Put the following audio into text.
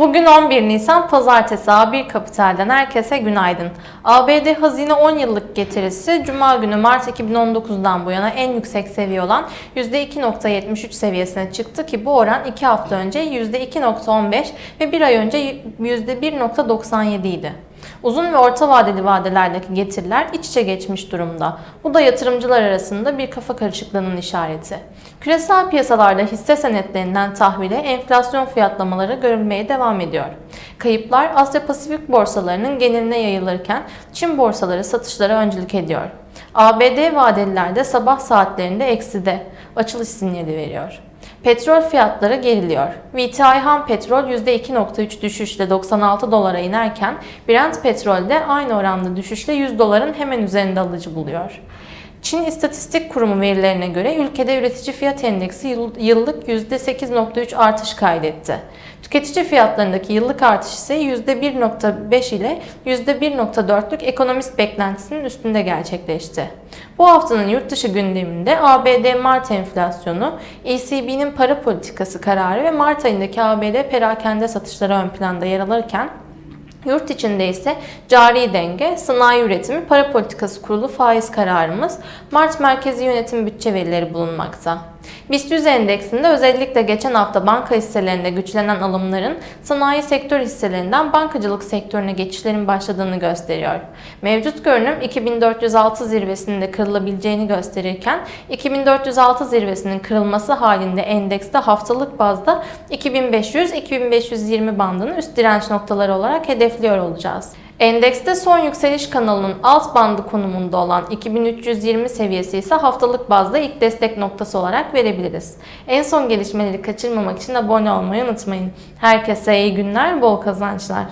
Bugün 11 Nisan Pazartesi A1 Kapital'den herkese günaydın. ABD hazine 10 yıllık getirisi Cuma günü Mart 2019'dan bu yana en yüksek seviye olan %2.73 seviyesine çıktı ki bu oran 2 hafta önce %2.15 ve 1 ay önce %1.97 idi. Uzun ve orta vadeli vadelerdeki getiriler iç içe geçmiş durumda. Bu da yatırımcılar arasında bir kafa karışıklığının işareti. Küresel piyasalarda hisse senetlerinden tahvile enflasyon fiyatlamaları görülmeye devam ediyor. Kayıplar Asya Pasifik borsalarının geneline yayılırken Çin borsaları satışlara öncülük ediyor. ABD vadelilerde sabah saatlerinde ekside açılış sinyali veriyor. Petrol fiyatları geriliyor. WTI ham petrol %2.3 düşüşle 96 dolara inerken Brent petrol de aynı oranda düşüşle 100 doların hemen üzerinde alıcı buluyor. Çin İstatistik Kurumu verilerine göre ülkede üretici fiyat endeksi yıl- yıllık %8.3 artış kaydetti. Tüketici fiyatlarındaki yıllık artış ise %1.5 ile %1.4'lük ekonomist beklentisinin üstünde gerçekleşti. Bu haftanın yurt dışı gündeminde ABD Mart enflasyonu, ECB'nin para politikası kararı ve Mart ayındaki ABD perakende satışları ön planda yer alırken Yurt içinde ise cari denge, sanayi üretimi, para politikası kurulu faiz kararımız, Mart merkezi yönetim bütçe verileri bulunmakta. BIST 100 endeksinde özellikle geçen hafta banka hisselerinde güçlenen alımların sanayi sektör hisselerinden bankacılık sektörüne geçişlerin başladığını gösteriyor. Mevcut görünüm 2406 zirvesinde kırılabileceğini gösterirken 2406 zirvesinin kırılması halinde endekste haftalık bazda 2500-2520 bandını üst direnç noktaları olarak hedefliyor olacağız. Endekste son yükseliş kanalının alt bandı konumunda olan 2320 seviyesi ise haftalık bazda ilk destek noktası olarak verebiliriz. En son gelişmeleri kaçırmamak için abone olmayı unutmayın. Herkese iyi günler, bol kazançlar.